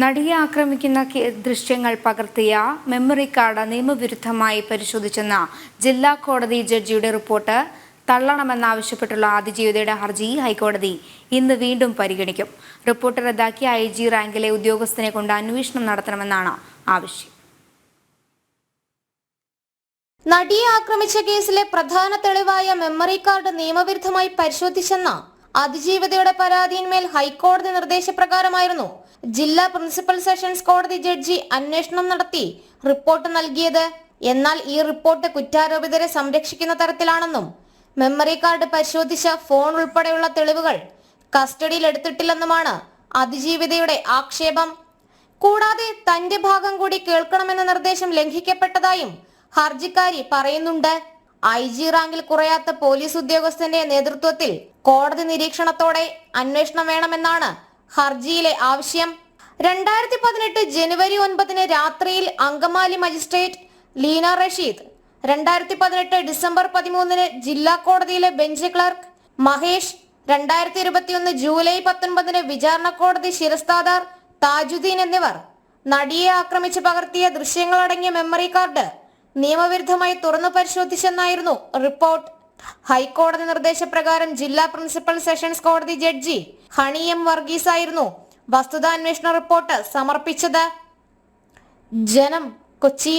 നടിയെ ആക്രമിക്കുന്ന ദൃശ്യങ്ങൾ പകർത്തിയ മെമ്മറി കാർഡ് നിയമവിരുദ്ധമായി പരിശോധിച്ചെന്ന ജില്ലാ കോടതി ജഡ്ജിയുടെ റിപ്പോർട്ട് തള്ളണമെന്നാവശ്യപ്പെട്ടുള്ള ആദിജീവിതയുടെ ഹർജി ഹൈക്കോടതി ഇന്ന് വീണ്ടും പരിഗണിക്കും. റിപ്പോർട്ട് റദ്ദാക്കിയ ഐ ജി റാങ്കിലെ ഉദ്യോഗസ്ഥനെ കൊണ്ട് അന്വേഷണം നടത്തണമെന്നാണ് ആവശ്യം. നടിയെ ആക്രമിച്ച കേസിലെ പ്രധാന തെളിവായ മെമ്മറി കാർഡ് നിയമവിരുദ്ധമായി പരിശോധിച്ചെന്ന അതിജീവിതയുടെ പരാതിയിന്മേൽ ഹൈക്കോടതി നിർദ്ദേശപ്രകാരമായിരുന്നു. ജില്ലാ പ്രിൻസിപ്പൽ സെഷൻസ് കോടതി ജഡ്ജി അന്വേഷണം നടത്തി റിപ്പോർട്ട് നൽകിയത്. എന്നാൽ ഈ റിപ്പോർട്ട് കുറ്റാരോപിതരെ സംരക്ഷിക്കുന്ന തരത്തിലാണെന്നും മെമ്മറി കാർഡ് പരിശോധിച്ച ഫോൺ ഉൾപ്പെടെയുള്ള തെളിവുകൾ കസ്റ്റഡിയിൽ എടുത്തിട്ടില്ലെന്നുമാണ് അതിജീവിതയുടെ ആക്ഷേപം. കൂടാതെ തന്റെ ഭാഗം കൂടി കേൾക്കണമെന്ന നിർദ്ദേശം ലംഘിക്കപ്പെട്ടതായും ഹർജിക്കാരി പറയുന്നുണ്ട്. ഐ ജി റാങ്കിൽ കുറയാത്ത പോലീസ് ഉദ്യോഗസ്ഥന്റെ നേതൃത്വത്തിൽ കോടതി നിരീക്ഷണത്തോടെ അന്വേഷണം വേണമെന്നാണ് ഹർജിയിലെ ആവശ്യം. രണ്ടായിരത്തി പതിനെട്ട് ജനുവരി ഒൻപതിന് രാത്രിയിൽ അങ്കമാലി മജിസ്ട്രേറ്റ് ലീന റഷീദ് രണ്ടായിരത്തി പതിനെട്ട് ഡിസംബർ പതിമൂന്നിന് ജില്ലാ കോടതിയിലെ ബെഞ്ച് ക്ലർക്ക് മഹേഷ് രണ്ടായിരത്തി ഇരുപത്തിയൊന്ന് ജൂലൈ പത്തൊൻപതിന് വിചാരണ കോടതി ശിരസ്താദാർ താജുദ്ദീൻ എന്നിവർ നടിയെ ആക്രമിച്ച് പകർത്തിയ ദൃശ്യങ്ങളടങ്ങിയ മെമ്മറി കാർഡ് നിയമവിരുദ്ധമായി തുറന്നു പരിശോധിച്ചെന്നായിരുന്നു റിപ്പോർട്ട്. ഹൈക്കോടതി നിർദ്ദേശപ്രകാരം ജില്ലാ പ്രിൻസിപ്പൽ സെഷൻസ് കോടതി ജഡ്ജി ഹണി എം വർഗീസ് ആയിരുന്നു വസ്തുതാന്വേഷണ റിപ്പോർട്ട് സമർപ്പിച്ചത്. ജനം കൊച്ചി